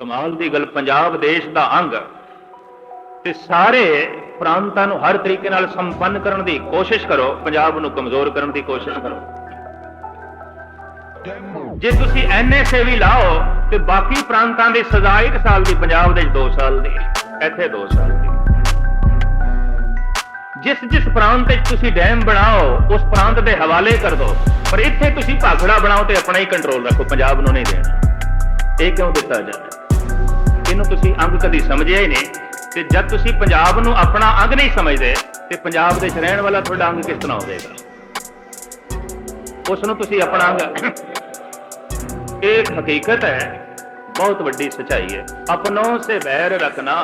ਕਮਾਲ ਦੀ ਗੱਲ, ਪੰਜਾਬ ਦੇਸ਼ ਦਾ ਅੰਗ। ਤੇ ਸਾਰੇ ਪ੍ਰਾਂਤਾਂ ਨੂੰ ਹਰ ਤਰੀਕੇ ਨਾਲ ਸੰਪੰਨ ਕਰਨ ਦੀ ਕੋਸ਼ਿਸ਼ ਕਰੋ, ਪੰਜਾਬ ਨੂੰ ਕਮਜ਼ੋਰ ਕਰਨ ਦੀ ਕੋਸ਼ਿਸ਼ ਕਰੋ। ਜੇ ਤੁਸੀਂ ਐਨਐਸਏ ਵੀ ਲਾਓ, ਤੇ ਬਾਕੀ ਪ੍ਰਾਂਤਾਂ ਦੀ ਸਜ਼ਾ 1 ਸਾਲ ਦੀ, ਪੰਜਾਬ ਦੇ 2 ਸਾਲ ਦੀ। ਇੱਥੇ 2 ਸਾਲ ਦੀ। ਜਿਸ ਜਿਸ ਪ੍ਰਾਂਤ ਵਿੱਚ ਤੁਸੀਂ ਡੈਮ ਬਣਾਓ, ਉਸ ਪ੍ਰਾਂਤ ਦੇ ਹਵਾਲੇ ਕਰ ਦਿਓ। ਪਰ ਇੱਥੇ ਤੁਸੀਂ ਭਾਖੜਾ ਬਣਾਓ ਤੇ ਆਪਣਾ ਹੀ ਕੰਟਰੋਲ ਰੱਖੋ, ਪੰਜਾਬ ਨੂੰ ਨਹੀਂ ਦੇਣਾ। ਇਹ ਕਿਉਂ ਦਿੱਤਾ ਜਾਂਦਾ ਇਹਨੂੰ ਤੁਸੀਂ ਅੰਗ ਕਦੀ ਸਮਝਿਆ ਹੀ ਨਹੀਂ ਤੇ ਜਦ ਤੁਸੀਂ ਪੰਜਾਬ ਨੂੰ ਆਪਣਾ ਅੰਗ ਨਹੀਂ ਸਮਝਦੇ ਤੇ ਪੰਜਾਬ ਦੇ ਵਿੱਚ ਰਹਿਣ ਵਾਲਾ ਤੁਹਾਡਾ ਅੰਗ ਕਿਸ ਤਰ੍ਹਾਂ ਹੋਵੇਗਾ ਉਸ ਨੂੰ ਤੁਸੀਂ ਆਪਣਾ ਅੰਗ एक हकीकत है बहुत बड़ी सच्चाई है अपनों से बैर रखना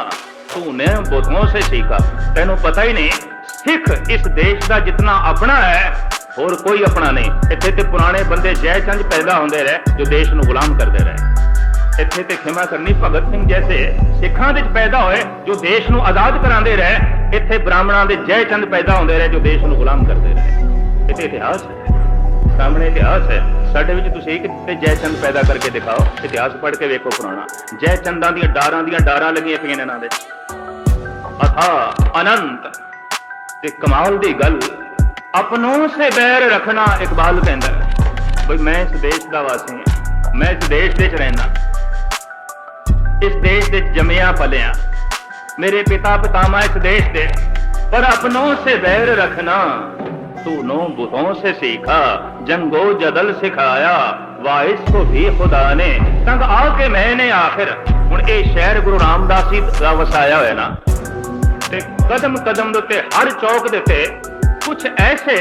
तूने बुद्धों से सीखा तेनों पता ही नहीं सिख इस देश ਦਾ ਜਿਤਨਾ ਆਪਣਾ ਹੈ ਹੋਰ ਕੋਈ ਆਪਣਾ ਨਹੀਂ ਇੱਥੇ ਤੇ ਪੁਰਾਣੇ ਬੰਦੇ ਜੈ ਚੰਦ ਪੈਦਾ ਹੁੰਦੇ ਰਹੇ ਜੋ ਦੇਸ਼ ਨੂੰ ਗੁਲਾਮ ਕਰਦੇ ਰਹੇ ਇੱਥੇ ਤੇ ਖਿਮਾ ਕਰਨੀ ਭਗਤ ਸਿੰਘ ਜੈਸੇ ਸਿੱਖਾਂ ਦੇ ਵਿੱਚ ਪੈਦਾ ਹੋਏ, ਜੋ ਦੇਸ਼ ਨੂੰ ਆਜ਼ਾਦ ਕਰਾਉਂਦੇ ਰਹੇ, ਇੱਥੇ ਬ੍ਰਾਹਮਣਾਂ ਦੇ ਜੈ ਚੰਦ ਪੈਦਾ ਹੁੰਦੇ ਰਹੇ, ਜੋ ਦੇਸ਼ ਨੂੰ ਗੁਲਾਮ ਕਰਦੇ ਰਹੇ। ਇਹ ਤੇ ਇਤਿਹਾਸ ਹੈ। ਸਾਹਮਣੇ ਇਤਿਹਾਸ ਹੈ। ਸਾਡੇ ਵਿੱਚ ਤੁਸੀਂ ਇੱਕ ਤੇ ਜੈ ਚੰਦ ਪੈਦਾ ਕਰਕੇ ਦਿਖਾਓ। ਇਤਿਹਾਸ ਪੜ੍ਹ ਕੇ ਵੇਖੋ ਪੁਰਾਣਾ। ਜੈ ਚੰਦਾਂ ਦੀਆਂ ਡਾਰਾਂ ਦੀਆਂ ਡਾਰਾਂ ਲੱਗੀਆਂ ਪਈਆਂ ਇਹਨਾਂ ਦੇ। ਅਥਾ ਅਨੰਤ। ਤੇ ਕਮਾਲ ਦੀ ਗੱਲ, ਆਪਣੋਂ ਸੇ ਬੈਰ ਰੱਖਣਾ ਇਕਬਾਲ ਕਹਿੰਦਾ ਬਈ ਮੈਂ ਇਸ ਦੇਸ਼ ਦਾ ਵਾਸੀ ਹਾਂ। ਮੈਂ ਇਸ ਦੇਸ਼ ਦੇ ਵਿੱਚ ਰਹਿਣਾ ਇਸ ਦੇਸ਼ ਦੇ ਜੰਮਿਆ ਪਲਿਆ ਮੇਰੇ ਪਿਤਾ ਪਿਤਾਮਾ ਇਸ ਦੇਸ਼ ਦੇ ਪਰ ਆਪਣੋਂ ਸੇ ਬੈਰ ਰੱਖਣਾ तूनो बुतों से सीखा जंगो जदल सिखाया वाइस को भी खुदा ने तंग आके मैंने आखिर ਹੁਣ ਇਹ ਸ਼ਹਿਰ ਗੁਰੂ ਰਾਮਦਾਸ ਜੀ ਦਾ ਵਸਾਇਆ ਹੋਇਆ ਨਾ ਤੇ ਕਦਮ ਕਦਮ ਦੇ ਉੱਤੇ ਹਰ ਚੌਕ ਦੇ ਉੱਤੇ ਕੁਝ ਐਸੇ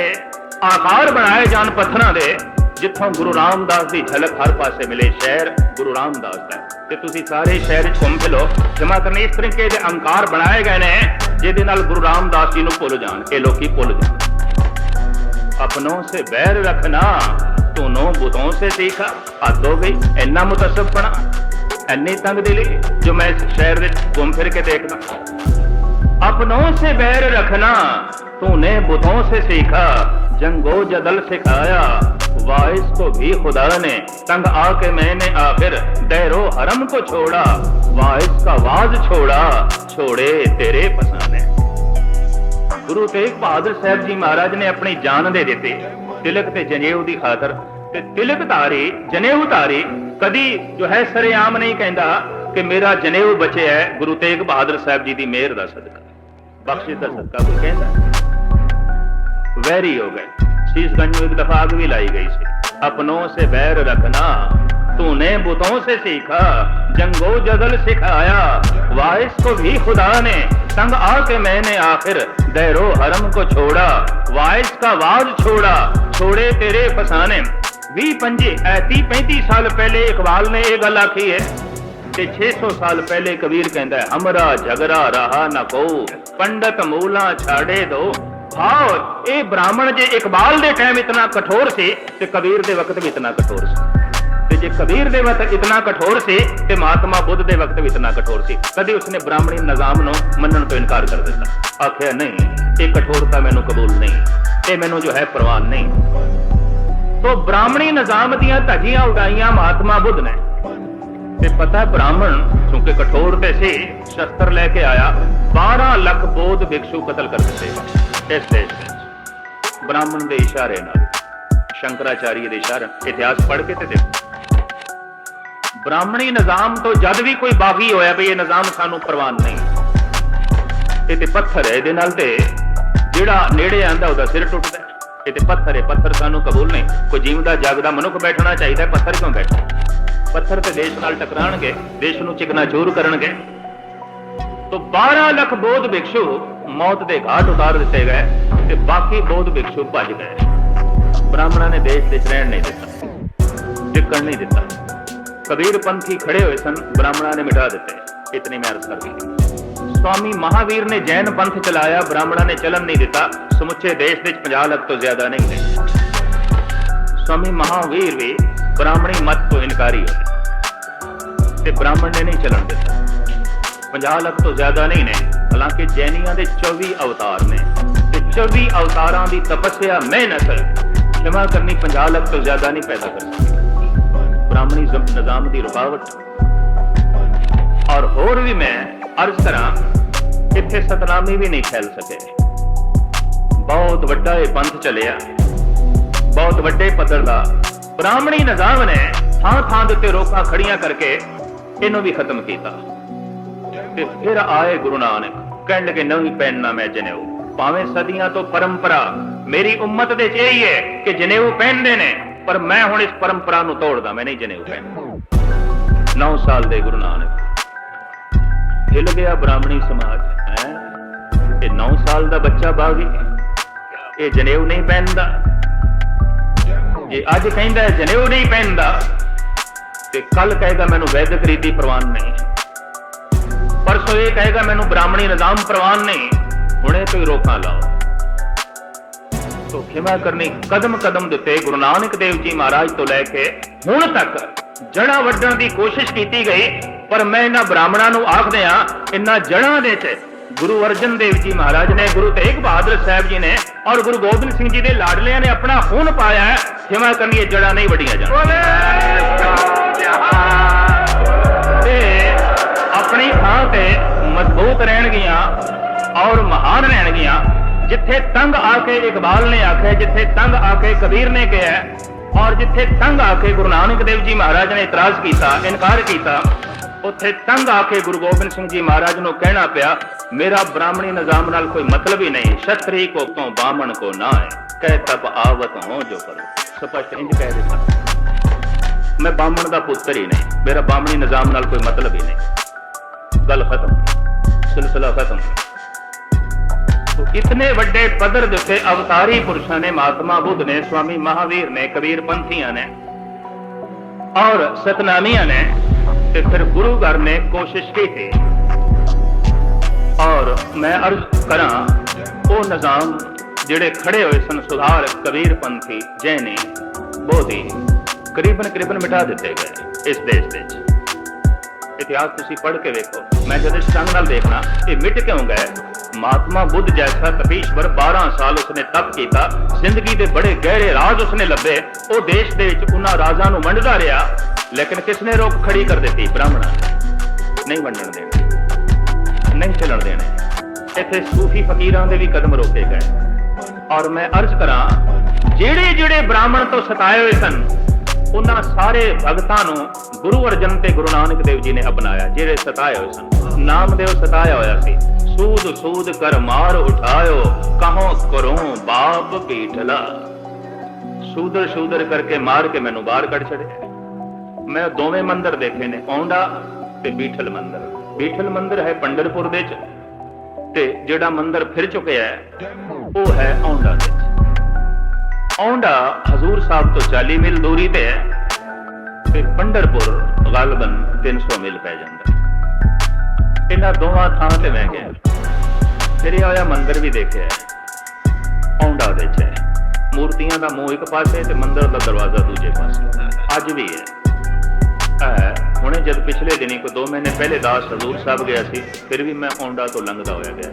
ਆਕਾਰ ਬਣਾਏ ਜਾਣ ਪੱਥਰਾਂ ਦੇ ਜਿੱਥੋਂ ਗੁਰੂ ਰਾਮਦਾਸ ਦੀ ਝਲਕ ਹਰ ਪਾਸੇ ਮਿਲੇ ਸ਼ਹਿਰ, ਗੁਰੂ ਰਾਮਦਾਸ ਦਾ। ਤੇ ਤੁਸੀਂ ਸਾਰੇ ਸ਼ਹਿਰ ਚ ਘੁੰਮ ਫਿਲੋ ਜਮਾ ਕਰਨੇ ਇਸ ਤਰੀਕੇ ਦੇ ਅਹੰਕਾਰ ਬਣਾਏ ਗਏ ਨੇ, ਜਿਹਦੇ ਨਾਲ ਗੁਰੂ ਰਾਮਦਾਸ ਜੀ ਨੂੰ ਭੁੱਲ ਜਾਣ, ਇਹ ਲੋਕੀ ਭੁੱਲ ਜਾਣ। ਆਪਣੋਂ ਸੇ ਬੈਰ ਰੱਖਣਾ ਤੋਨੋਂ ਬੁੱਧੋਂ ਸੇ ਦੇਖਾ, ਹੱਦ ਹੋ ਗਈ, ਇੰਨਾ ਮੁਤਸਬਪਣਾ ਇੰਨੀ ਤੰਗ ਦਿਲੀ ਜੋ ਮੈਂ ਸ਼ਹਿਰ ਵਿੱਚ ਘੁੰਮ ਫਿਰ ਕੇ ਦੇਖਦਾ। ਆਪਣੋਂ ਸੇ ਬੈਰ ਰੱਖਣਾ ਤੂਨੇ ਬੁੱਧੋਂ ਸੇ ਸਿੱਖਾ जंगो जदल सिखाया वाइस को भी खुदा ने तंग आके मैंने आखिर दैरो हरम को छोड़ा वाइस का वाज छोड़ा छोड़े तेरे फसाने ਗੁਰੂ ਤੇਗ ਬਹਾਦਰ ਸਾਹਿਬ ਜੀ ਮਹਾਰਾਜ ਨੇ ਆਪਣੀ ਜਾਨ ਦੇ ਦਿੱਤੀ ਤਿਲਕ ਤੇ ਜਨੇਊ ਦੀ ਖਾਤਰ ਤੇ ਤਿਲਕ ਧਾਰੀ ਜਨੇਊ ਧਾਰੀ ਕਦੀ ਜੋ ਹੈ ਸਰੇਆਮ ਨਹੀਂ ਕਹਿੰਦਾ ਕਿ ਮੇਰਾ ਜਨੇਊ ਬਚਿਆ ਹੈ ਗੁਰੂ ਤੇਗ ਬਹਾਦਰ ਸਾਹਿਬ ਜੀ ਦੀ ਮਿਹਰ ਦਾ ਸਦਕਾ ਬਖਸ਼ਿਸ਼ ਦਾ ਸਦਕਾ ਕੋਈ ਕਹਿੰਦਾ ਵੈਰੀ ਹੋ ਗਏ ਸ਼ੀਸ਼ਗੰਜ ਨੂੰ ਇੱਕ ਦਫਾ ਅੱਗ ਵੀ ਲਾਈ ਗਈ ਸੀ ਆਪਣੋਂ ਸੇ ਬੈਰ ਰੱਖਣਾ तूने बुतों से सीखा जंगो जदल सिखाया वाइस को भी खुदा ने तंग आके मैंने आखिर दैरो हरम को छोड़ा वाइस का वाज छोड़ा छोड़े तेरे फसाने 20 पंजी 30 35 ਸਾਲ ਪਹਿਲੇ ਇਕਬਾਲ ਨੇ ਇਹ ਗੱਲ ਆਖੀ ਹੈ ਤੇ 600 ਸਾਲ ਪਹਿਲੇ ਕਬੀਰ ਕਹਿੰਦਾ ਹੈ ਹਮਰਾ ਝਗੜਾ ਰਹਾ ਨਾ ਕੋ ਪੰਡਤ ਮੂਲਾ ਛਾੜੇ ਦੋ ਆਓ, ਇਹ ਬ੍ਰਾਹਮਣ ਜੇ ਇਕਬਾਲ ਦੇ ਟਾਈਮ ਇਤਨਾ ਕਠੋਰ ਸੀ ਤੇ ਕਬੀਰ ਦੇ ਵਕਤ ਵੀ ਇਤਨਾ ਕਠੋਰ ਸੀ। ਤੇ ਜੇ ਕਬੀਰ ਦੇ ਵਕਤ ਇਤਨਾ ਕਠੋਰ ਸੀ ਤੇ ਮਹਾਤਮਾ ਬੁੱਧ ਦੇ ਵਕਤ ਵੀ ਇਤਨਾ ਕਠੋਰ ਸੀ, ਕਦੀ ਉਸਨੇ ਬ੍ਰਾਹਮਣੀ ਨਿਜ਼ਾਮ ਨੂੰ ਮੰਨਣ ਤੋਂ ਇਨਕਾਰ ਕਰ ਦਿੱਤਾ। ਆਖਿਆ, ਨਹੀਂ, ਇਹ ਕਠੋਰਤਾ ਮੈਨੂੰ ਕਬੂਲ ਨਹੀਂ, ਇਹ ਮੈਨੂੰ ਜੋ ਹੈ ਪ੍ਰਵਾਨ ਨਹੀਂ। ਤੋ ਬ੍ਰਾਹਮਣੀ ਨਿਜ਼ਾਮ ਦੀਆਂ ਧੱਜੀਆਂ ਉਡਾਈਆਂ ਮਹਾਤਮਾ ਬੁੱਧ ਨੇ। ਤੇ ਪਤਾ ਬ੍ਰਾਹਮਣ, ਕਿਉਂਕਿ ਕਠੋਰ ਤੇ ਸੀ, ਸ਼ਸਤਰ ਲੈ ਕੇ ਆਇਆ 12 ਲੱਖ ਬੋਧ ਭਿਕਸ਼ੂ ਕਤਲ ਕਰ ਦਿੱਤੇ। ਇਸ ਦੇਸ਼ ਵਿੱਚ। ਬ੍ਰਾਹਮਣ ਦੇ ਇਸ਼ਾਰੇ ਨਾਲ ਸ਼ੰਕਰਾਚਾਰੀ ਦੇ ਇਸ਼ਾਰਾ, ਇਤਿਹਾਸ ਪੜ੍ਹ ਕੇ ਤੇ ਦੇਖੋ। ਬ੍ਰਾਹਮਣੀ ਨਿਜ਼ਾਮ ਤੋਂ ਜਦ ਵੀ ਕੋਈ ਬਾਗੀ ਹੋਇਆ ਵੀ ਇਹ ਨਿਜ਼ਾਮ ਸਾਨੂੰ ਪ੍ਰਵਾਨ ਨਹੀਂ। ਇਹ ਤੇ ਪੱਥਰ ਹੈ ਇਹਦੇ ਨਾਲ ਤੇ, ਜਿਹੜਾ ਨੇੜੇ ਆਂਦਾ ਉਹਦਾ ਸਿਰ ਟੁੱਟਦਾ ਇਹ ਤੇ ਪੱਥਰ ਹੈ, ਪੱਥਰ ਸਾਨੂੰ ਕਬੂਲ ਨਹੀਂ। ਕੋਈ ਜੀਵਦਾ, ਜਾਗਦਾ ਮਨੁੱਖ ਬੈਠਣਾ ਚਾਹੀਦਾ, ਪੱਥਰ ਕਿਉਂ ਬੈਠੇ ਪੱਥਰ ਤੇ ਦੇਸ਼ ਨਾਲ ਟਕਰਾਣਗੇ, ਦੇਸ਼ ਨੂੰ ਚਿਕਨਾ ਚੂਰ ਕਰਨਗੇ। ਤੋਂ 12 ਲੱਖ ਬੋਧ ਭਿਕਸ਼ੂ ਮੌਤ ਦੇ ਘਾਟ ਉਤਾਰ ਦਿੱਤੇ ਗਏ ਤੇ ਬਾਕੀ ਬੋਧ ਭਿਕਸ਼ੂ ਭੱਜ ਗਏ। ਬ੍ਰਾਹਮਣਾਂ ਨੇ ਦੇਸ਼ ਦੇ ਰਹਿਣ ਨਹੀਂ ਦਿੱਤਾ ਟਿਕਣ ਨਹੀਂ ਦਿੱਤਾ। ਕਬੀਰ ਪੰਥੀ ਖੜੇ ਹੋਏ ਸਨ, ਬ੍ਰਾਹਮਣਾਂ ਨੇ ਮਿਟਾ ਦਿੱਤੇ। ਇਤਨੀ ਮੈਂ ਅਰਜ਼ ਕਰ ਗਈ ਸਵਾਮੀ ਮਹਾਵੀਰ ਨੇ ਜੈਨ ਪੰਥ ਚਲਾਇਆ, ਬ੍ਰਾਹਮਣਾਂ ਨੇ ਚੱਲਣ ਨਹੀਂ ਦਿੱਤਾ, ਸਮੁੱਚੇ ਦੇਸ਼ ਵਿੱਚ 50 ਲੱਖ ਤੋਂ ਜ਼ਿਆਦਾ ਨਹੀਂ ਨੇ ਸਵਾਮੀ ਮਹਾਵੀਰ ਵੀ ਬ੍ਰਾਹਮਣੀ ਮਤ ਤੋਂ ਇਨਕਾਰੀ ਹੈ ਤੇ ਬ੍ਰਾਹਮਣ ਨੇ ਨਹੀਂ ਚਲਣ ਦਿੱਤਾ। 50 ਲੱਖ ਤੋਂ ਜ਼ਿਆਦਾ ਨਹੀਂ ਨੇ, ਹਾਲਾਂਕਿ ਜੈਨੀਆਂ ਦੇ 24 ਅਵਤਾਰ ਨੇ। ਤੇ 24 ਅਵਤਾਰਾਂ ਦੀ ਤਪੱਸਿਆ ਮਿਹਨਤ ਜਮਾ ਕਰਨੀ 50 ਲੱਖ ਤੋਂ ਜ਼ਿਆਦਾ ਨਹੀਂ ਪੈਦਾ ਕਰ ਸਕਦੀ। ਬ੍ਰਾਹਮਣੀ ਨਿਜ਼ਾਮ ਦੀ ਰੁਕਾਵਟ। ਔਰ ਹੋਰ ਵੀ ਮੈਂ ਅਰਜ਼ ਕਰਾਂ, ਇੱਥੇ ਸਤਨਾਮੀ ਵੀ ਨਹੀਂ ਫੈਲ ਸਕੇ ਬਹੁਤ ਵੱਡਾ ਇਹ ਪੰਥ ਚੱਲਿਆ। ਬਹੁਤ ਵੱਡੇ ਪੱਧਰ ਦਾ ਬ੍ਰਾਹਮਣੀ ਨਿਜ਼ਾਮ ਨੇ ਥਾਂ ਥਾਂ ਦੇ ਉੱਤੇ ਰੋਕਾਂ ਖੜੀਆਂ ਕਰਕੇ ਇਹਨੂੰ ਵੀ ਖਤਮ ਕੀਤਾ। ਤੇ ਫਿਰ ਆਏ ਗੁਰੂ ਨਾਨਕ, ਕਹਿਣ ਲੱਗੇ, ਨਹੀਂ ਪਹਿਨਣਾ ਮੈਂ ਜਨੇਊ, ਭਾਵੇਂ ਸਦੀਆਂ ਤੋਂ ਪਰੰਪਰਾ ਮੇਰੀ ਉੱਮਤ ਦੇ ਚ ਇਹੀ ਹੈ ਕਿ ਜਨੇਊ ਪਹਿਨਦੇ ਨੇ, ਪਰ ਮੈਂ ਹੁਣ ਇਸ ਪਰੰਪਰਾ ਨੂੰ ਤੋੜਦਾ, ਮੈਂ ਨਹੀਂ ਜਨੇਊ ਪਹਿਨਦਾ। 9 ਸਾਲ ਦੇ ਗੁਰੂ ਨਾਨਕ, ਹਿੱਲ ਗਿਆ ਬ੍ਰਾਹਮਣੀ ਸਮਾਜ, ਹੈ? ਇਹ 9 ਸਾਲ ਦਾ ਬੱਚਾ ਬਾਗੀ ਇਹ ਜਨੇਊ ਨਹੀਂ ਪਹਿਨਦਾ। ਜੇ ਅੱਜ ਕਹਿੰਦਾ ਜਨੇਊ ਨਹੀਂ ਪਹਿਨਦਾ। ਤੇ ਕੱਲ ਕਹੇਗਾ, ਮੈਨੂੰ ਵੈਦਿਕ ਰੀਤੀ ਪ੍ਰਵਾਨ ਨਹੀਂ ਪਰਸੋਂ ਇਹ ਕਹੇਗਾ, ਮੈਨੂੰ ਬ੍ਰਾਹਮਣੀ ਨਿਜ਼ਾਮ ਪ੍ਰਵਾਨ ਨਹੀਂ। ਹੁਣੇ ਤੋਂ ਹੀ ਰੋਕਾਂ ਲਾਓ। ਤੋ ਖਿਮਾ ਕਰਨੀ ਕਦਮ ਕਦਮ ਦੇ ਗੁਰੂ ਨਾਨਕ ਦੇਵ ਜੀ ਮਹਾਰਾਜ ਤੋਂ ਲੈ ਕੇ ਹੁਣ ਤੱਕ। ਜੜਾ ਵੱਢਣ ਦੀ ਕੋਸ਼ਿਸ਼ ਕੀਤੀ ਗਈ, ਪਰ ਮੈਂ ਇਹਨਾਂ ਬ੍ਰਾਹਮਣਾਂ ਨੂੰ ਆਖਦੇ ਆ ਇਹਨਾਂ ਜੜਾਂ ਦੇ ਚ ਗੁਰੂ ਅਰਜਨ ਦੇਵ ਜੀ ਮਹਾਰਾਜ ਨੇ, ਗੁਰੂ ਤੇਗ ਬਹਾਦਰ ਸਾਹਿਬ ਜੀ ਨੇ ਔਰ ਗੁਰੂ ਗੋਬਿੰਦ ਸਿੰਘ ਜੀ ਦੇ ਲਾਡਲਿਆਂ ਨੇ ਆਪਣਾ ਖੂਨ ਪਾਇਆ ਹੈ। ਖਿਮਾ ਕਰਨੀ ਇਹ ਜੜਾਂ ਨਹੀਂ ਵੱਡੀਆਂ ਜਾਣ ਤੇ ਆਪਣੀ ਥਾਂ ਤੇ ਮਜ਼ਬੂਤ ਰਹਿਣਗੀਆਂ ਔਰ ਮਹਾਨ ਰਹਿਣਗੀਆਂ ਜਿੱਥੇ ਤੰਗ ਆ ਕੇ ਇਕਬਾਲ ਨੇ ਆਖਿਆ, ਜਿੱਥੇ ਤੰਗ ਆ ਕੇ ਕਬੀਰ ਨੇ ਕਿਹਾ ਔਰ ਜਿੱਥੇ ਤੰਗ ਆ ਕੇ ਗੁਰੂ ਨਾਨਕ ਦੇਵ ਜੀ ਮਹਾਰਾਜ ਨੇ ਇਤਰਾਜ਼ ਕੀਤਾ, ਇਨਕਾਰ ਕੀਤਾ, ਉੱਥੇ ਤੰਗ ਆ ਕੇ ਗੁਰੂ ਗੋਬਿੰਦ ਸਿੰਘ ਜੀ ਮਹਾਰਾਜ ਨੂੰ ਕਹਿਣਾ ਪਿਆ, ਮੇਰਾ ਬ੍ਰਾਹਮਣੀ ਨਿਜ਼ਾਮ ਨਾਲ ਕੋਈ ਮਤਲਬ ਹੀ ਨਹੀਂ, ਛਤਰੀ ਕੋ ਤੋਂ ਬਾਮਣ ਕੋ ਨਾ ਹੈ ਕਹਿ ਤਪ ਆਵਤ ਹੋ ਜੋ ਕਰੋ। ਸਪਸ਼ਟ ਇੰਜ ਕਹਿ ਦਿੱਤਾ। ਮੈਂ ਬਾਹਮਣ ਦਾ ਪੁੱਤਰ ਹੀ ਨਹੀਂ, ਮੇਰਾ ਬਾਹਮਣੀ ਨਿਜ਼ਾਮ ਨਾਲ ਕੋਈ ਮਤਲਬ ਹੀ ਨਹੀਂ। ਗੱਲ ਖਤਮ। ਸਿਲਸਿਲਾ ਖਤਮ। ਤੋ ਇਤਨੇ ਵੱਡੇ ਪੱਧਰ ਦੇ ਉੱਤੇ ਅਵਤਾਰੀ ਪੁਰਸ਼ਾਂ ਨੇ ਮਹਾਤਮਾ ਬੁੱਧ ਨੇ, ਸਵਾਮੀ ਮਹਾਵੀਰ ਨੇ, ਕਬੀਰ ਪੰਥੀਆਂ ਨੇ ਔਰ ਸਤਨਾਮੀਆਂ ਨੇ ਤੇ ਫਿਰ ਗੁਰੂ ਘਰ ਨੇ ਕੋਸ਼ਿਸ਼ ਕੀਤੀ। ਔਰ ਮੈਂ ਅਰਜ਼ ਕਰਾਂ, ਉਹ ਨਿਜ਼ਾਮ ਜਿਹੜੇ ਖੜੇ ਹੋਏ ਸਨ ਸੁਧਾਰ ਕਬੀਰ ਪੰਥੀ ਜੈਨੀ ਬੋਧੀ ਕਰੀਬਨ ਕਰੀਬਨ ਮਿਟਾ ਦਿੱਤੇ ਗਏ ਇਸ ਦੇਸ਼ ਵਿੱਚ। ਇਤਿਹਾਸ ਤੁਸੀਂ ਪੜ੍ਹ ਕੇ ਵੇਖੋ। ਮੈਂ ਜਦ ਇਸ ਢੰਗ ਨਾਲ ਦੇਖਣਾ, ਇਹ ਮਿਟ ਕਿਉਂ ਗਏ? ਮਹਾਤਮਾ ਬੁੱਧ ਜੈਸਾ ਤਪੀਸ਼ਵਰ 12 ਸਾਲ ਉਸਨੇ ਤਪ ਕੀਤਾ, ਜ਼ਿੰਦਗੀ ਦੇ ਬੜੇ ਗਹਿਰੇ ਰਾਜ਼ ਉਸਨੇ ਲੱਭੇ, ਉਹ ਦੇਸ਼ ਦੇ ਵਿੱਚ ਉਹਨਾਂ ਰਾਜ਼ਾਂ ਨੂੰ ਵੰਡਦਾ ਰਿਹਾ। ਲੇਕਿਨ ਕਿਸ ਰੋਕ ਖੜੀ ਕਰ ਦਿੱਤੀ? ਬ੍ਰਾਹਮਣਾਂ ਨਹੀਂ ਵੰਡਣ ਦੇਣੇ। ਨਹੀਂ ਚੱਲਣ ਦੇਣੇ। ਇੱਥੇ ਸੂਫੀ ਫਕੀਰਾਂ ਦੇ ਵੀ ਕਦਮ ਰੋਕੇ ਗਏ। ਔਰ ਮੈਂ ਅਰਜ਼ ਕਰਾਂ ਜਿਹੜੇ ਜਿਹੜੇ ਬ੍ਰਾਹਮਣ ਤੋਂ ਸਤਾਏ ਹੋਏ ਸਨ ਉਹਨਾਂ ਸਾਰੇ ਭਗਤਾਂ ਨੂੰ ਗੁਰੂ ਅਰਜਨ ਤੇ ਗੁਰੂ ਨਾਨਕ ਦੇਵ ਜੀ ਨੇ ਅਪਣਾਇਆ, ਜਿਹੜੇ ਸਤਾਏ ਹੋਏ ਸਨ। ਨਾਮਦੇਵ ਸਤਾਇਆ ਹੋਇਆ ਸੀ। ਸੂਦ ਸੂਦ ਕਰ ਮਾਰ ਉਠਾਇਓ, ਕਹੋ ਕਰੋ ਬਾਪ ਬੀਠਲਾ ਸੂਦਰ ਸੂਦਰ ਕਰਕੇ ਮਾਰ ਕੇ ਮੈਨੂੰ ਬਾਹਰ ਕੱਢ ਛੱਡਿਆ। ਮੈਂ ਦੋਵੇਂ ਮੰਦਰ ਦੇਖੇ ਨੇ ਔਂਡਾ ਤੇ ਬੀਠਲ ਮੰਦਰ। ਬੀਠਲ ਮੰਦਿਰ ਹੈ ਪੰਡਰਪੁਰ ਦੇ ਚ ਤੇ ਜਿਹੜਾ ਮੰਦਿਰ ਫਿਰ ਚੁੱਕਿਆ ਹੈ, ਉਹ ਹੈ ਔਂਡਾ ਦੇ ਚ ਔਂਡਾ ਹਜ਼ੂਰ ਸਾਹਿਬ ਤੋਂ 40 ਮੀਲ ਦੂਰੀ ਤੇ ਹੈ, ਤੇ ਪੰਡਰਪੁਰ ਗਾਲਬਨ 300 ਮੀਲ ਪੈ ਜਾਂਦਾ। ਇਹਨਾਂ ਦੋਵਾਂ ਥਾਂ ਤੇ ਮੈਂ ਗਿਆ। ਫਿਰ ਇਹ ਆਇਆ ਮੰਦਿਰ ਵੀ ਦੇਖਿਆ। ਔਂਡਾ ਦੇ ਚ ਮੂਰਤੀਆਂ ਦਾ ਮੂੰਹ ਇੱਕ ਪਾਸੇ ਤੇ ਮੰਦਿਰ ਦਾ ਦਰਵਾਜ਼ਾ ਦੂਜੇ ਪਾਸੇ। ਅੱਜ ਵੀ ਹੈ। ਹੁਣੇ ਜਦ ਪਿਛਲੇ ਦਿਨੀ ਕੋ 2 ਮਹੀਨੇ ਪਹਿਲੇ ਦਾਸ ਹਜ਼ੂਰ ਸਾਹਿਬ ਗਿਆ ਸੀ, ਫਿਰ ਵੀ ਮੈਂ ਔਂਡਾ ਤੋਂ ਲੰਘਦਾ ਹੋਇਆ ਗਿਆ।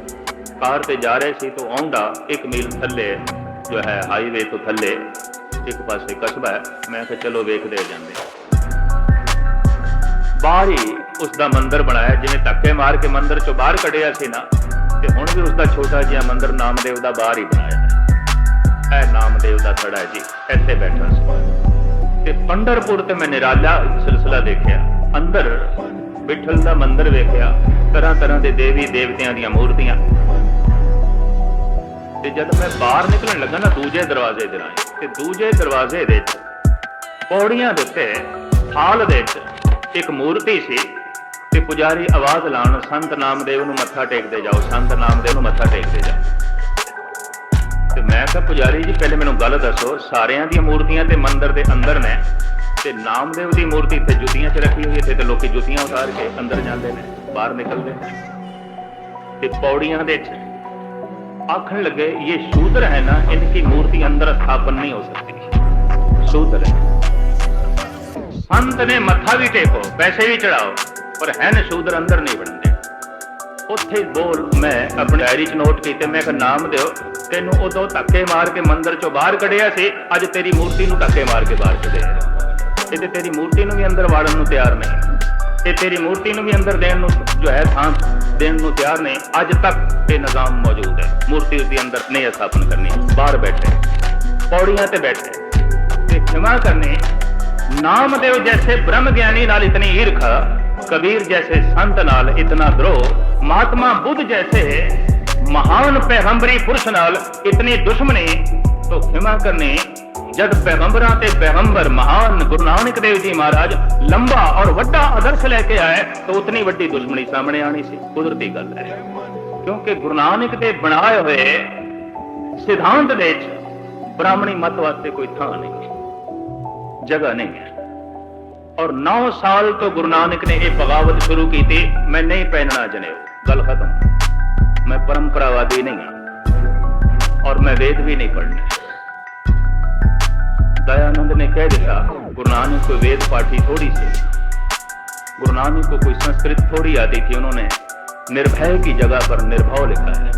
ਕਾਰ ਤੇ ਜਾ ਰਹੇ ਸੀ, ਤਾਂ ਔਂਡਾ ਇੱਕ ਮੀਲ ਥੱਲੇ ਜੋ ਹੈ ਹਾਈਵੇ ਤੋਂ ਥੱਲੇ, ਇੱਕ ਪਾਸੇ ਕਸਬਾ ਹੈ, ਮੈਂ ਕਿਹਾ ਚਲੋ ਵੇਖਦੇ ਜਾਂਦੇ ਬਾਹਰ ਹੀ ਉਸ ਦਾ ਮੰਦਿਰ ਬਣਾਇਆ, ਜਿਵੇਂ ਧੱਕੇ ਮਾਰ ਕੇ ਮੰਦਿਰ ਚੋਂ ਬਾਹਰ ਕੱਢਿਆ ਸੀ ਨਾ, ਤੇ ਹੁਣ ਵੀ ਉਸ ਦਾ ਛੋਟਾ ਜਿਹਾ ਮੰਦਿਰ ਨਾਮਦੇਵ ਦਾ ਬਾਹਰ ਹੀ ਬਣਾਇਆ ਹੈ। ਇਹ ਨਾਮਦੇਵ ਦਾ ਥੜਾ ਹੈ ਜੀ, ਇੱਥੇ ਬੈਠਾ ਸੀ। ਤੇ ਪੰਡਰਪੁਰ ਤੇ ਮੈਂ ਨਿਰਾਲਾ ਸਿਲਸਿਲਾ ਦੇਖਿਆ, ਅੰਦਰ ਵਿਠਲ ਦਾ ਮੰਦਿਰ ਵੇਖਿਆ, ਤਰ੍ਹਾਂ ਤਰ੍ਹਾਂ ਦੇ ਦੇਵੀ ਦੇਵਤਿਆਂ ਦੀਆਂ ਮੂਰਤੀਆਂ। ਤੇ ਜਦ ਮੈਂ ਬਾਹਰ ਨਿਕਲਣ ਲੱਗਾ ਨਾ ਦੂਜੇ ਦਰਵਾਜ਼ੇ ਦੇ ਰਾਹੀਂ ਤੇ ਦੂਜੇ ਦਰਵਾਜ਼ੇ ਦੇ ਵਿੱਚ, ਪੌੜੀਆਂ ਦੇ ਉੱਤੇ, ਹਾਲ ਦੇ ਵਿੱਚ ਇੱਕ ਮੂਰਤੀ ਸੀ, ਤੇ ਪੁਜਾਰੀ ਆਵਾਜ਼ ਲਾਉਣ, ਸੰਤ ਨਾਮਦੇਵ ਨੂੰ ਮੱਥਾ ਟੇਕਦੇ ਜਾਓ, ਸੰਤ ਨਾਮਦੇਵ ਨੂੰ ਮੱਥਾ ਟੇਕਦੇ ਜਾਓ। ਤੇ ਮੈਂ ਕਿਹਾ, ਪੁਜਾਰੀ ਜੀ, ਪਹਿਲੇ ਮੈਨੂੰ ਗੱਲ ਦੱਸੋ, ਸਾਰਿਆਂ ਦੀਆਂ ਮੂਰਤੀਆਂ ਤੇ ਮੰਦਿਰ ਦੇ ਅੰਦਰ ਨੇ, ਤੇ ਨਾਮਦੇਵ ਦੀ ਮੂਰਤੀ ਤੇ ਜੁੱਤੀਆਂ 'ਚ ਰੱਖੀ ਹੋਈ ਇੱਥੇ ਤੇ ਲੋਕੀ ਜੁੱਤੀਆਂ ਉਤਾਰ ਕੇ ਅੰਦਰ ਜਾਂਦੇ ਨੇ, ਬਾਹਰ ਨਿਕਲਦੇ ਨੇ। ਤੇ ਪੌੜੀਆਂ ਦੇ आखने लगे ये शूद्र है ना इनकी मूर्ति अंदर स्थापन नहीं हो सकती शूद्र है संत ने मत्था भी टेको पैसे भी चढ़ाओ पर है न शूद्र अंदर नहीं बनते ਉੱਥੇ ਬੋਲ ਮੈਂ ਆਪਣੀ ਡਾਇਰੀ 'ਚ ਨੋਟ ਕੀਤੇ ਮੈਂ ਕਿਹਾ ਨਾਮ ਦਿਓ ਤੈਨੂੰ ਉਦੋਂ ਧੱਕੇ ਮਾਰ ਕੇ ਮੰਦਿਰ 'ਚੋਂ ਬਾਹਰ ਕੱਢਿਆ ਸੀ ਅੱਜ ਤੇਰੀ ਮੂਰਤੀ ਨੂੰ ਧੱਕੇ ਮਾਰ ਕੇ ਬਾਹਰ ਕੱਢਿਆ ਇਹ ਤੇ ਤੇਰੀ ਮੂਰਤੀ ਨੂੰ ਵੀ ਅੰਦਰ ਵਾੜਨ ਨੂੰ ਤਿਆਰ ਨਹੀਂ ਇਹ ਤੇਰੀ ਮੂਰਤੀ ਨੂੰ ਵੀ ਅੰਦਰ ਦੇਣ ਨੂੰ ਜੋ ਹੈ ਥਾਂ ਦੇਣ ਨੂੰ ਤਿਆਰ ਨੇ, ਅੱਜ ਤੱਕ ਇਹ ਨਿਜ਼ਾਮ ਮੌਜੂਦ ਹੈ। ਮੂਰਤੀ ਉਸ ਦੇ ਅੰਦਰ ਨਹੀਂ ਸਥਾਪਨ ਕਰਨੀ ਬਾਹਰ ਬੈਠੇ ਪੌੜੀਆਂ ਤੇ ਬੈਠੇ ਤੇ ਖਿਮਾ ਕਰਨੇ ਨਾਮਦੇਵ ਜੈਸੇ ਬ੍ਰਹਮ ਗਿਆਨੀ ਨਾਲ ਇਤਨੀ ਈਰਖ, ਕਬੀਰ ਜੈਸੇ ਸੰਤ ਨਾਲ ਇਤਨਾ ਦਰੋਹ, ਮਹਾਤਮਾ ਬੁੱਧ ਜੈਸੇ ਮਹਾਨ ਪੈਗੰਬਰੀ ਪੁਰਸ਼ ਨਾਲ ਇਤਨੀ ਦੁਸ਼ਮਣੀ, ਤੋਂ ਖਿਮਾ ਕਰਨੇ ਜਦ ਪੈਗੰਬਰਾਂ ਤੇ ਪੈਗੰਬਰ ਮਹਾਨ ਗੁਰੂ ਨਾਨਕ ਦੇਵ ਜੀ ਮਹਾਰਾਜ ਲੰਬਾ ਔਰ ਵੱਡਾ ਆਦਰਸ਼ ਲੈ ਕੇ ਆਏ, ਤਾਂ ਉਤਨੀ ਵੱਡੀ ਦੁਸ਼ਮਣੀ ਸਾਹਮਣੇ ਆਣੀ ਸੀ। ਕੁਦਰਤੀ ਗੱਲ ਹੈ। ਕਿਉਂਕਿ ਗੁਰੂ ਨਾਨਕ ਦੇ ਬਣਾਏ ਹੋਏ ਸਿਧਾਂਤ ਦੇ ਵਿੱਚ ਬ੍ਰਾਹਮਣੀ ਮਤ ਵਾਸਤੇ ਕੋਈ ਥਾਂ ਨਹੀਂ, ਜਗ੍ਹਾ ਨਹੀਂ ਹੈ। ਔਰ 9 ਸਾਲ ਤੋਂ ਗੁਰੂ ਨਾਨਕ ਨੇ ਇਹ ਬਗਾਵਤ ਸ਼ੁਰੂ ਕੀਤੀ, ਮੈਂ ਨਹੀਂ ਪਹਿਨਣਾ ਜਨੇਊ। ਗੱਲ ਖਤਮ। ਮੈਂ ਪਰੰਪਰਾਵਾਦੀ ਨਹੀਂ ਹਾਂ। ਔਰ ਮੈਂ ਵੇਦ ਵੀ ਨਹੀਂ ਪੜ੍ਹਨਾ। दयानंद ने कह दिया गुरु नानक को वेद पाठी थोड़ी से गुरु नानक को कोई संस्कृत थोड़ी आती थी उन्होंने निर्भय की जगह पर निर्भव लिखा है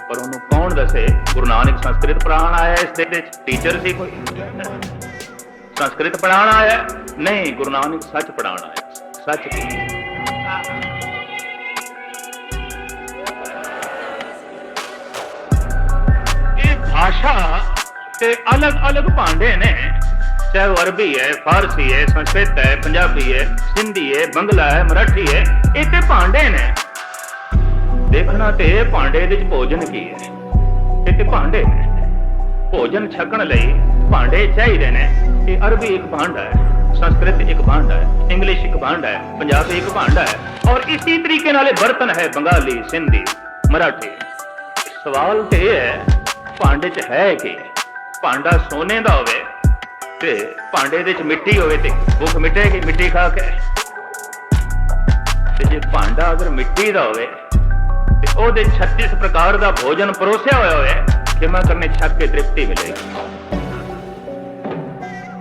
पर उन्होंने कौन दसे गुरु नानक संस्कृत पढ़ाण आया इस देते टीचर से कोई संस्कृत पढ़ाण आया नहीं गुरु नानक सच पढ़ाण आया सच की भाषा ਤੇ ਅਲੱਗ-ਅਲੱਗ ਭਾਂਡੇ ਨੇ। ਚਾਹੇ ਉਹ ਅਰਬੀ ਹੈ, ਫਾਰਸੀ ਹੈ, ਸੰਸਕ੍ਰਿਤ ਹੈ, ਪੰਜਾਬੀ ਹੈ ਹਿੰਦੀ ਹੈ, ਬੰਗਲਾ ਹੈ, ਮਰਾਠੀ ਹੈ, ਇਹ ਤੇ ਭਾਂਡੇ ਨੇ। ਦੇਖਣਾ ਤੇ ਭਾਂਡੇ ਦੇ ਵਿੱਚ ਭੋਜਨ ਕੀ ਹੈ? ਇਹ ਤੇ ਭਾਂਡੇ ਨੇ। ਭੋਜਨ ਛਕਣ ਲਈ ਭਾਂਡੇ ਚਾਹੀਦੇ ਨੇ। ਇਹ ਅਰਬੀ ਇੱਕ ਭਾਂਡਾ ਹੈ, ਸੰਸਕ੍ਰਿਤ ਇੱਕ ਭਾਂਡਾ ਹੈ, ਇੰਗਲਿਸ਼ ਇੱਕ ਭਾਂਡਾ ਹੈ, ਪੰਜਾਬੀ ਇੱਕ ਭਾਂਡਾ ਹੈ। ਔਰ ਇਸੇ ਤਰੀਕੇ ਨਾਲ ਇਹ ਬਰਤਨ ਹੈ, ਬੰਗਾਲੀ, ਸਿੰਧੀ, ਮਰਾਠੀ। ਸਵਾਲ ਤੇ ਇਹ ਹੈ, ਭਾਂਡੇ 'ਚ ਹੈ ਕੀ? ਭਾਂਡਾ ਸੋਨੇ ਦਾ ਹੋਵੇ ਤੇ ਭਾਂਡੇ ਦੇ ਵਿੱਚ ਮਿੱਟੀ ਹੋਵੇ ਤੇ ਭੁੱਖ ਮਿਟੇਗੀ ਮਿੱਟੀ ਖਾ ਕੇ? ਤੇ ਜੇ ਭਾਂਡਾ ਅਗਰ ਮਿੱਟੀ ਦਾ ਹੋਵੇ ਤੇ ਉਹਦੇ 36 ਪ੍ਰਕਾਰ ਦਾ ਭੋਜਨ ਪਰੋਸਿਆ ਹੋਇਆ ਹੋਵੇ ਕਿਮਾ ਕਰਨੇ ਛੱਕ ਕੇ ਤ੍ਰਿਪਤੀ ਮਿਲੇਗੀ।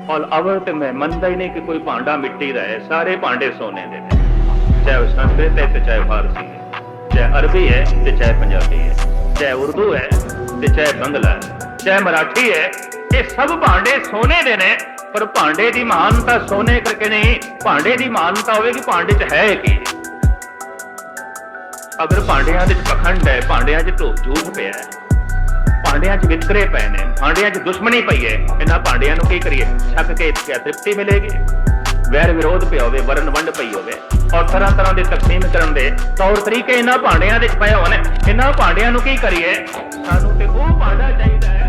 ਔਰ ਅਵਰ ਤੇ ਮੈਂ ਮੰਨਦਾ ਹੀ ਨਹੀਂ ਕਿ ਕੋਈ ਭਾਂਡਾ ਮਿੱਟੀ ਦਾ ਹੈ, ਸਾਰੇ ਭਾਂਡੇ ਸੋਨੇ ਦੇ ਨੇ। ਚਾਹੇ ਉਹ ਸੰਸਕ੍ਰਿਤ ਹੈ ਤੇ ਚਾਹੇ ਫਾਰਸੀ ਹੈ, ਚਾਹੇ ਅਰਬੀ ਹੈ ਤੇ ਚਾਹੇ ਪੰਜਾਬੀ ਹੈ, ਚਾਹੇ ਉਰਦੂ ਹੈ ਤੇ ਚਾਹੇ ਬੰਗਲਾ ਹੈ। ਚਾਹੇ ਮਰਾਠੀ ਹੈ। ਇਹ ਸਭ ਭਾਂਡੇ ਸੋਨੇ ਦੇ ਨੇ, ਪਰ ਭਾਂਡੇ ਦੀ ਮਹਾਨਤਾ ਸੋਨੇ ਕਰਕੇ ਨਹੀਂ। ਭਾਂਡੇ ਦੀ ਮਹਾਨਤਾ ਹੋਵੇਗੀ ਭਾਂਡੇ 'ਚ ਹੈ ਕੀ? ਅਗਰ ਭਾਂਡਿਆਂ ਦੇ ਵਿੱਚ ਪਖੰਡ ਹੈ, ਭਾਂਡਿਆਂ 'ਚ ਝੂਠ ਝੂਠ ਪਿਆ ਹੈ। ਭਾਂਡਿਆਂ 'ਚ ਵਿਤਕਰੇ ਪਏ ਨੇ, ਭਾਂਡਿਆਂ 'ਚ ਦੁਸ਼ਮਣੀ ਪਈ ਹੈ। ਇਹਨਾਂ ਭਾਂਡਿਆਂ ਨੂੰ ਕੀ ਕਰੀਏ? ਛੱਕ ਕੇ ਕਿਆ ਤ੍ਰਿਪਤੀ ਮਿਲੇਗੀ। ਵੈਰ ਵਿਰੋਧ ਪਿਆ ਹੋਵੇ, ਵਰਨ ਵੰਡ ਪਈ ਹੋਵੇ। ਔਰ ਤਰ੍ਹਾਂ ਤਰ੍ਹਾਂ ਦੇ ਤਕਸੀਮ ਕਰਨ ਦੇ ਤੌਰ ਤਰੀਕੇ ਇਹਨਾਂ ਭਾਂਡਿਆਂ ਦੇ 'ਚ ਪਏ ਹੋਣ ਇਹਨਾਂ ਭਾਂਡਿਆਂ ਨੂੰ ਕੀ ਕਰੀਏ? ਸਾਨੂੰ ਤੇ ਉਹ ਭਾਂਡਾ ਚਾਹੀਦਾ ਹੈ